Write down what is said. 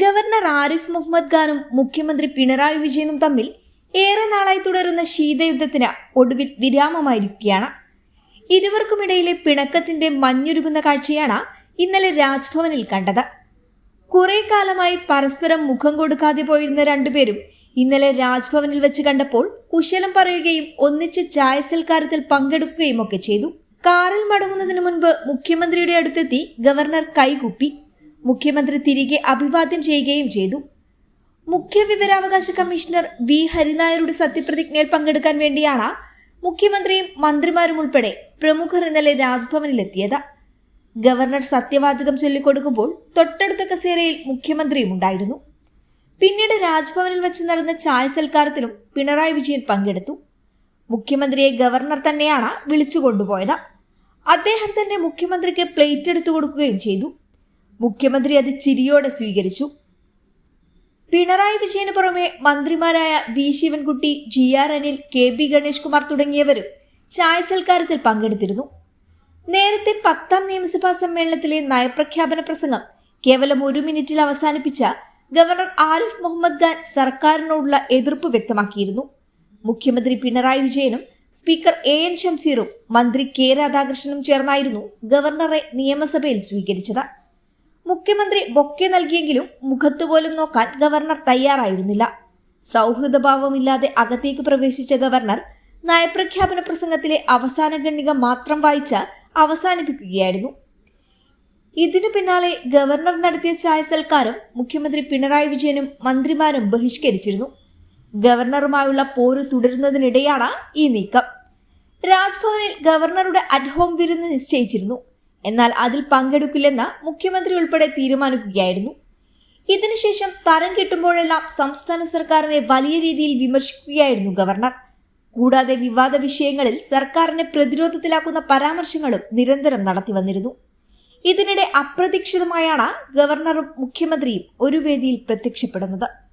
Governor Arif Muhammad ഖാനും മുഖ്യമന്ത്രി പിണറായി വിജയനും തമ്മിൽ ഏറെ നാളായി തുടരുന്ന ശീതയുദ്ധത്തിന് ഒടുവിൽ വിരാമമായിരിക്കുകയാണ്. ഇരുവർക്കുമിടയിലെ പിണക്കത്തിന്റെ മഞ്ഞുരുകുന്ന കാഴ്ചയാണ് ഇന്നലെ രാജ്ഭവനിൽ കണ്ടത്. കുറെ കാലമായി പരസ്പരം മുഖം കൊടുക്കാതെ പോയിരുന്ന രണ്ടുപേരും ഇന്നലെ രാജ്ഭവനിൽ വെച്ച് കണ്ടപ്പോൾ കുശലം പറയുകയും ഒന്നിച്ച് ചായ സൽക്കാരത്തിൽ പങ്കെടുക്കുകയും ഒക്കെ ചെയ്തു. കാറിൽ മടങ്ങുന്നതിന് മുൻപ് മുഖ്യമന്ത്രിയുടെ അടുത്തെത്തി ഗവർണർ കൈകുപ്പി. മുഖ്യമന്ത്രി തിരികെ അഭിവാദ്യം ചെയ്യുകയും ചെയ്തു. മുഖ്യ വിവരാവകാശ കമ്മീഷണർ വി. ഹരിനായരുടെ സത്യപ്രതിജ്ഞയിൽ പങ്കെടുക്കാൻ വേണ്ടിയാണ് മുഖ്യമന്ത്രിയും മന്ത്രിമാരും ഉൾപ്പെടെ പ്രമുഖർ ഇന്നലെ രാജ്ഭവനിലെത്തിയത്. ഗവർണർ സത്യവാചകം ചൊല്ലിക്കൊടുക്കുമ്പോൾ തൊട്ടടുത്ത കസേരയിൽ മുഖ്യമന്ത്രിയും ഉണ്ടായിരുന്നു. പിന്നീട് രാജ്ഭവനിൽ വെച്ച് നടന്ന ചായ സൽക്കാരത്തിലും പിണറായി വിജയൻ പങ്കെടുത്തു. മുഖ്യമന്ത്രിയെ ഗവർണർ തന്നെയാണ് വിളിച്ചു കൊണ്ടുപോയത്. അദ്ദേഹം തന്നെ മുഖ്യമന്ത്രിക്ക് പ്ലേറ്റ് എടുത്തു കൊടുക്കുകയും ചെയ്തു. മുഖ്യമന്ത്രി അത് ചിരിയോടെ സ്വീകരിച്ചു. പിണറായി വിജയന് പുറമെ മന്ത്രിമാരായ V Sivankutty G R Anil K B Ganesh Kumar തുടങ്ങിയവരും ചായ സൽക്കാരത്തിൽ പങ്കെടുത്തിരുന്നു. നേരത്തെ പത്താം നിയമസഭാ സമ്മേളനത്തിലെ നയപ്രഖ്യാപന പ്രസംഗം കേവലം ഒരു മിനിറ്റിൽ അവസാനിപ്പിച്ച ഗവർണർ ആരിഫ് മുഹമ്മദ് ഖാൻ സർക്കാരിനോടുള്ള എതിർപ്പ് വ്യക്തമാക്കിയിരുന്നു. മുഖ്യമന്ത്രി പിണറായി വിജയനും സ്പീക്കർ എ എൻ ഷംസീറും മന്ത്രി കെ രാധാകൃഷ്ണനും ചേർന്നായിരുന്നു ഗവർണറെ നിയമസഭയിൽ സ്വീകരിച്ചത്. മുഖ്യമന്ത്രി ബൊക്കെ നൽകിയെങ്കിലും മുഖത്തുപോലും നോക്കാൻ ഗവർണർ തയ്യാറായിരുന്നില്ല. സൗഹൃദഭാവമില്ലാതെ അകത്തേക്ക് പ്രവേശിച്ച ഗവർണർ നയപ്രഖ്യാപന പ്രസംഗത്തിലെ അവസാന ഖണ്ഡിക മാത്രം വായിച്ച് അവസാനിപ്പിക്കുകയായിരുന്നു. ഇതിനു പിന്നാലെ ഗവർണർ നടത്തിയ ചായ സൽക്കാരം മുഖ്യമന്ത്രി പിണറായി വിജയനും മന്ത്രിമാരും ബഹിഷ്കരിച്ചിരുന്നു. ഗവർണറുമായുള്ള പോര് തുടരുന്നതിനിടെയാണ് ഈ നീക്കം. രാജ്ഭവനിൽ ഗവർണറുടെ അറ്റ്ഹോം വിരുന്ന് നിശ്ചയിച്ചിരുന്നു. എന്നാൽ അതിൽ പങ്കെടുക്കില്ലെന്ന് മുഖ്യമന്ത്രി ഉൾപ്പെടെ തീരുമാനിക്കുകയായിരുന്നു. ഇതിനുശേഷം തരം കിട്ടുമ്പോഴെല്ലാം സംസ്ഥാന സർക്കാരിനെ വലിയ രീതിയിൽ വിമർശിക്കുകയായിരുന്നു ഗവർണർ. കൂടാതെ വിവാദ വിഷയങ്ങളിൽ സർക്കാരിനെ പ്രതിരോധത്തിലാക്കുന്ന പരാമർശങ്ങളും നിരന്തരം നടത്തി വന്നിരുന്നു. ഇതിനിടെ അപ്രതീക്ഷിതമായാണ് ഗവർണറും മുഖ്യമന്ത്രിയും ഒരു വേദിയിൽ പ്രത്യക്ഷപ്പെടുന്നത്.